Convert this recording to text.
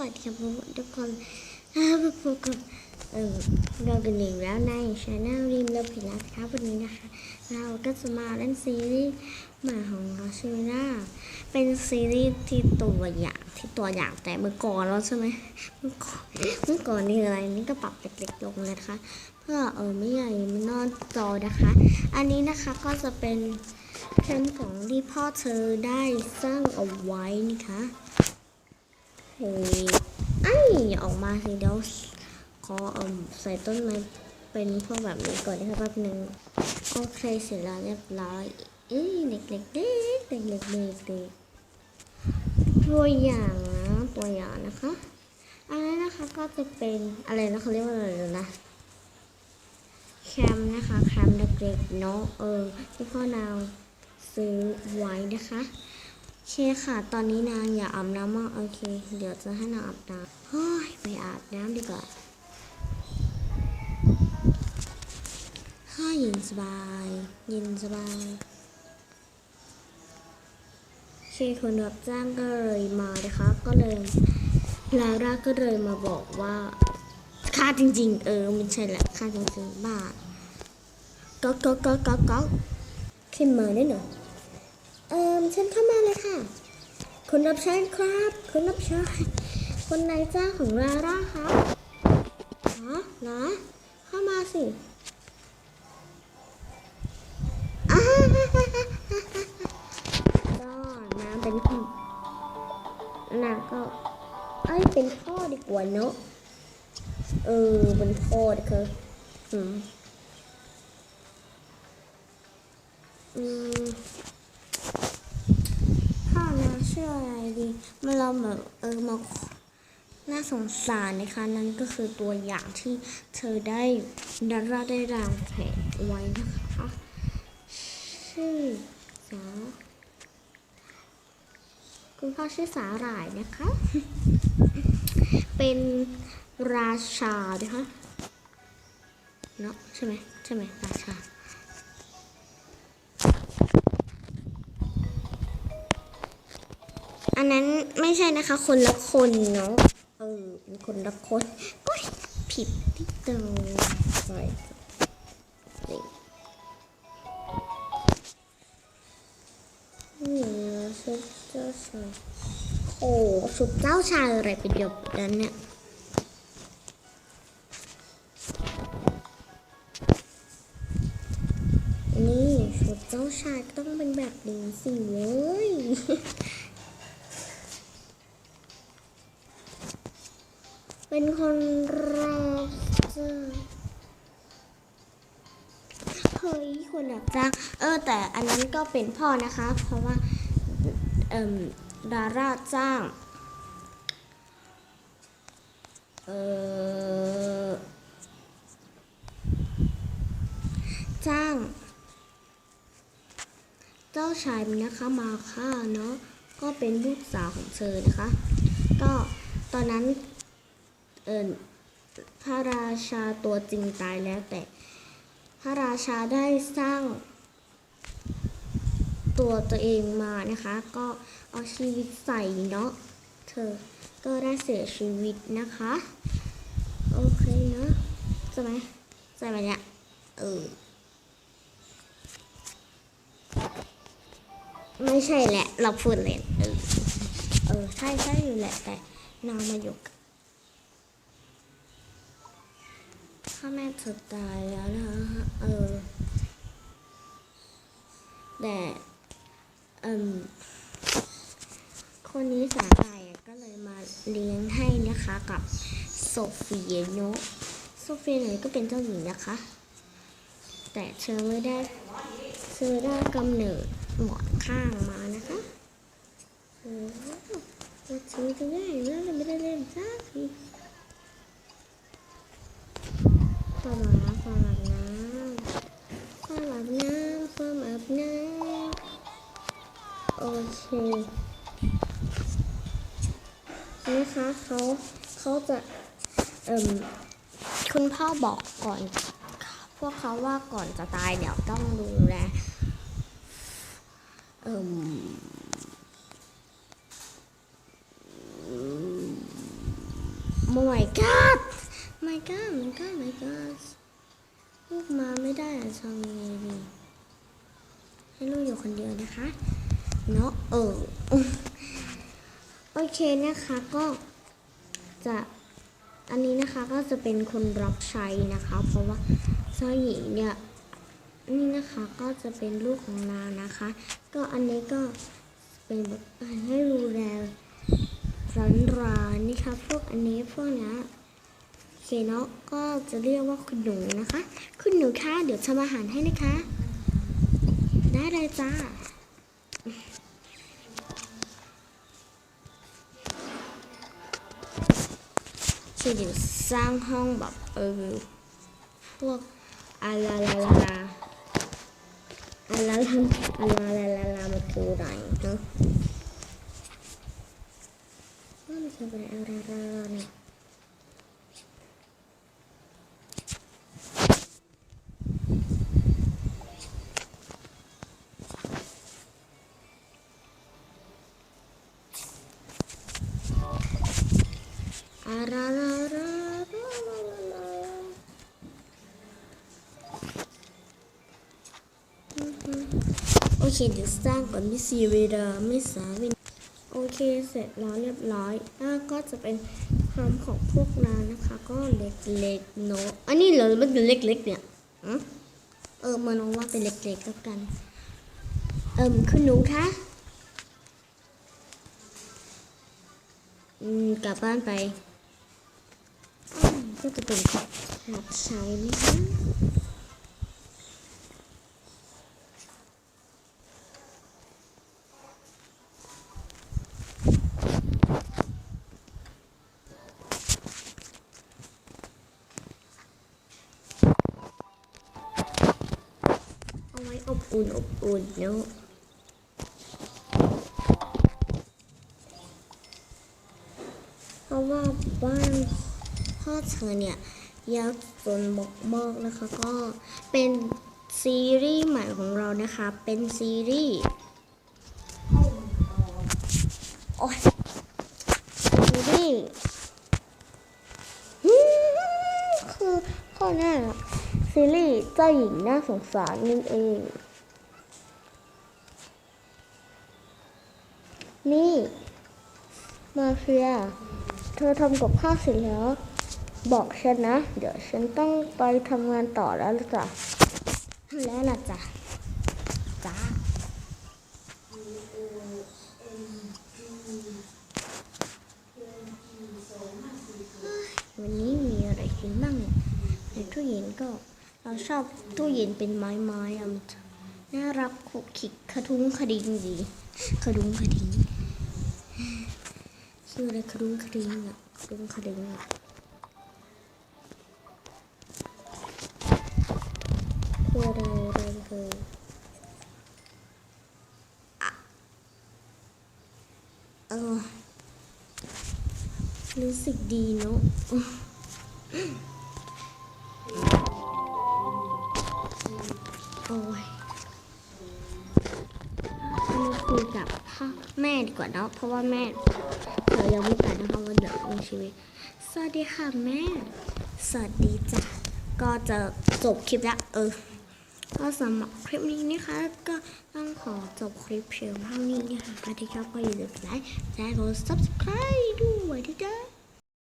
วัสดีครับทุกคนอ่าพบกับเออเรากันอีกแล้วในช anel ริมเลิฟผิดแล้วครับวันนี้นะคะ เราก็จะมาเล่นซีรีส์ใหม่ของเราชื่อว่าเป็นซีรีส์ที่ตัวอย่างที่ตัวอย่างแต่เมื่อก่อนแล้วใช่ไหมเมื่อก่อนเมื่อก่อนนี่อะไรนี่ก็ปรับเล็กๆลงนะคะ เพื่อเออไม่ใหญ่ไม่นอนจอนะคะ อันนี้นะคะก็จะเป็นแคมของที่พ่อเธอได้สร้างเอาไว้นะคะ เฮ้ยไอ้ยออกมาสิเดี๋ยวขอเอ่มใส่ต้นไม้เป็นพวกแบบนี้ก่อนนะครับแป๊บนึงโอเคเสร็จแล้วเรียบร้อยเอ้ยเด็กๆเด็กเด็กเด็กเด็กเด็กเด็กตัวอย่างนะตัวอย่างนะคะอันนั้นนะคะก็จะเป็นอะไรนะเขาเรียกว่าอะไรนะแคมนะคะแคมเด็กๆเนาะเออที่พ่อนาวซื้อไว้นะคะ เคค่ะ ตอนนี้นางอย่าอาบน้ำมากโอเค เดี๋ยวจะให้นางอาบน้ำเฮ้ยไปอาบน้ำดีกว่าห้าเย็นสบาย เย็นสบายเคคนรับจ้างก็เลยมานะคะ ก็เลยลาร่าก็เลยมาบอกว่าค่าจริง ๆ เออไม่ใช่แหละค่าจริงๆบ้าก็ก็ก็ก็ก็ขึ้นมาได้หน่อย เอิมฉันเข้ามาเลยค่ะ คุณรับใช้ครับ คุณรับใช้คนนายจ้างของลาร่าครับฮะเหรอเข้ามาสิอ้าก็น้ำเป็นพ่อนางก็เอ้ยเป็นพ่อดีกว่าเนอะเออเป็นพ่อดีคืออืมอืม ชื่ออะไรดี มันเราแบบเออมาน่าสงสารนะคะนั่นก็คือตัวอย่างที่เธอได้ดาราได้รางแผลไว้นะคะชื่อสาคุณพ่อชื่อสาหร่ายนะคะ เป็นราชานะคะเนาะใช่ไหมใช่ไหมราชา อันนั้นไม่ใช่นะคะ คนละคนเนาะ เออ เป็นคนละคนโอ้ยผิดที่ตรงใส่นี่นี่ชุดเจ้าชายโอ้ชุดเจ้าชายอะไรเป็นเดียวกันเนี่ยนี่ชุดเจ้าชายก็ต้องเป็นแบบนี้สิเว้ย เป็นคนรับจ้างเฮ้ยคนรับจ้างเออ แต่อันนั้นก็เป็นพ่อนะคะ เพราะว่า เอ่มดาราจ้าง เออจ้าง เจ้าชายนะคะมาฆ่าเนาะก็เป็นลูกสาวของเธอนะคะ ก็ตอนนั้น เออพระราชาตัวจริงตายแล้วแต่ พระราชาได้สร้าง ตัวตัวเองมานะคะ ก็เอาชีวิตใส่เนาะเธอก็ได้เสียชีวิตนะคะ โอเคเนาะใช่ไหมใช่ไหมเนี่ยเออไม่ใช่แหละ เราพูดเล่นเออ เออ ใช่ใช่อยู่แหละ แต่นางมาอยู่ กับพ่อแม่เธอตายแล้วนะฮะเออ แต่เอ่มคนนี้สาหร่ายก็เลยมาเลี้ยงให้นะคะกับโซเฟียโนโซเฟียเนี่ยก็เป็นเจ้าหญิงนะคะ แต่เธอไม่ได้เธอได้กำเนิดหมอนข้างมานะคะโอ้โหเราซื้อจะได้แล้วไม่ได้เล่น เขาเขาจะเอ่มคุณพ่อบอกก่อน พวกเขาว่าก่อนจะตายเดี๋ยวต้องดูแลเอ่ม my god my god my god my god ลูกมาไม่ได้อะทำยังไงดีให้ลูกอยู่คนเดียวนะคะ เนาะเออ โอเคนะคะก็ จะอันนี้นะคะก็จะเป็นคนรับใช้นะคะ เพราะว่าเจ้าหญิงเนี่ยนี่นะคะก็จะเป็นลูกของนางนะคะ ก็อันนี้ก็เป็นให้ดูแลร้านร้านนี่ค่ะพวกอันนี้พวกนี้โอเคเนาะก็จะเรียกว่าคุณหนูนะคะ คุณหนูคะเดี๋ยวทำอาหารให้นะคะ ได้เลยจ้า คือเดี๋ยวสร้างห้องแบบเออพวกอาลาลาลาอาลาลาอาลาลาลาลามันคืออะไรเนาะว่ามันคืออะไรอาลาลาลาเนี่ย โอเคเดี๋ยวสร้างก่อนไม่เสีเวลาไม่สาวินโอเคเสร็จแล้วเรียบร้อยแล้วก็จะเป็นพร้อมของพวกนางนะคะ ก็เล็กๆเนาะอันนี้เหรอมันเป็นเล็กๆเนี่ยเออมาน้องว่าเป็นเล็กๆแล้วกัน เอิมคุณหนูคะอืมกลับบ้านไป ก็จะเป็นรับใช้นะคะเอาไว้อบอุ่นอบอุ่นเนาะเพราะว่าบ้าน พ่อเธอเนี่ยยากจนบกมากนะคะก็เป็นซีรีส์ใหม่ของเรานะคะ เป็นซีรีส์โอ้ยซีรีส์คือพ่อแน่ซีรีส์เจ้าหญิงน่าสงสารนั่นเอง นี่ มาเฟีย เธอทำกับข้าวเสร็จแล้ว บอกฉันนะ เดี๋ยวฉันต้องไปทำงานต่อแล้วล่ะจ้ะแล้วล่ะจ้ะจ้าวันนี้มีอะไรกินบ้างในตู้เย็นก็เราชอบตู้เย็นเป็นไม้ไม้ๆอะมันน่ารักขุกขิกขะทุ้งขดิงดีขดุงขดิงชื่ออะไรครุ้งคริงอะครุ้งคริงอะ คืออะไรอะไรคืออะเออรู้สึกดีเนาะโอ้ยมาคุยกับพ่อแม่ดีกว่าเนาะเพราะว่าแม่เธอยังไม่ตายนะคะว่าเดี๋ยวมีชีวิต สวัสดีค่ะแม่ สวัสดีจ้ะก็จะจบคลิปแล้วเออ ก็สำหรับคลิปนี้นะคะ ก็ต้องขอจบคลิปเพียงเท่านี้นะคะใครที่ชอบก็อย่าลืมไลค์และกด subscribe ด้วย